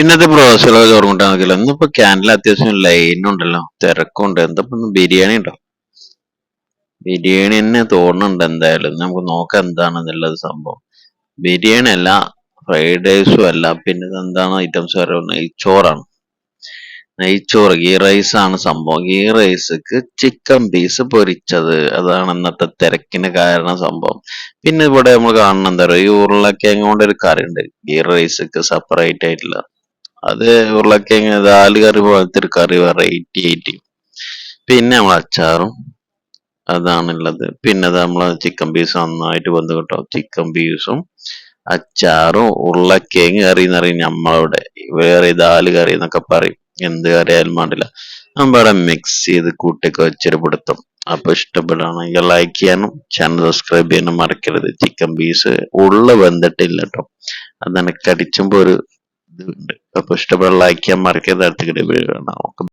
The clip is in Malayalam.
ഇന്നത്തെ പ്രോസസ്സുകളൊക്കെ ഓർമ്മിട്ടാൽ നോക്കില്ല ഇന്നിപ്പോ ക്യാൻഡിൽ അത്യാവശ്യം ലൈൻ ഉണ്ടല്ലോ. തിരക്കുണ്ട്. എന്താ ബിരിയാണി ഉണ്ടോ? ബിരിയാണി തന്നെ തോന്നുന്നുണ്ട് എന്തായാലും. നമുക്ക് നോക്കാം എന്താണ് എന്താണെന്നുള്ളത് സംഭവം. ബിരിയാണി അല്ല ഫ്രൈഡ് റൈസും അല്ല. പിന്നെ എന്താണ് ഐറ്റംസ് വരെ നെയ്ച്ചോറാണ്. നെയ്ച്ചോറ് ഗീ റൈസ് ആണ് സംഭവം. ഗീ റൈസ്ക്ക് ചിക്കൻ പീസ് പൊരിച്ചത്. അതാണ് ഇന്നത്തെ തിരക്കിന് കാരണം സംഭവം. പിന്നെ ഇവിടെ നമ്മൾ കാണുന്ന എന്താ പറയുക? ഈ ഉരുളക്കിഴങ്ങ് കൊണ്ട് ഒരു കറി ഉണ്ട് ഗീ റൈസ്ക്ക് സെപ്പറേറ്റ് ആയിട്ടുള്ള. അത് ഉരുളക്കിഴങ്ങ് ദാൽ കറി പോലത്തെ ഒരു കറി വെറൈറ്റി ആയിട്ട്. പിന്നെ നമ്മൾ അച്ചാറും അതാണുള്ളത്. പിന്നെ അത് നമ്മൾ ചിക്കൻ പീസ് നന്നായിട്ട് വന്ന് കേട്ടോ. ചിക്കൻ പീസും അച്ചാറും ഉരുളക്കിഴങ്ങ് കറി എന്ന് പറയും നമ്മളവിടെ. വേറെ ദാൽ കറി എന്നൊക്കെ പറയും. എന്ത് കറി ആയാലും വേണ്ടില്ല. നമ്മളവിടെ മിക്സ് ചെയ്ത് കൂട്ടിയൊക്കെ വെച്ചൊരു അപ്പൊ ഇഷ്ടപ്പെടുകയാണെങ്കിൽ ലൈക്ക് ചെയ്യാനും ചാനൽ സബ്സ്ക്രൈബ് ചെയ്യാനും മറക്കരുത്. ചിക്കൻ പീസ് ഉള്ള വെന്തിട്ടില്ല കേട്ടോ അതാണ് അടിച്ചുമ്പോ ഒരു ഇതുണ്ട് അപ്പൊ ഇഷ്ടപ്പെടാൻ ലൈക്ക് ചെയ്യാൻ മറക്കരുത്. അടുത്ത വീഡിയോ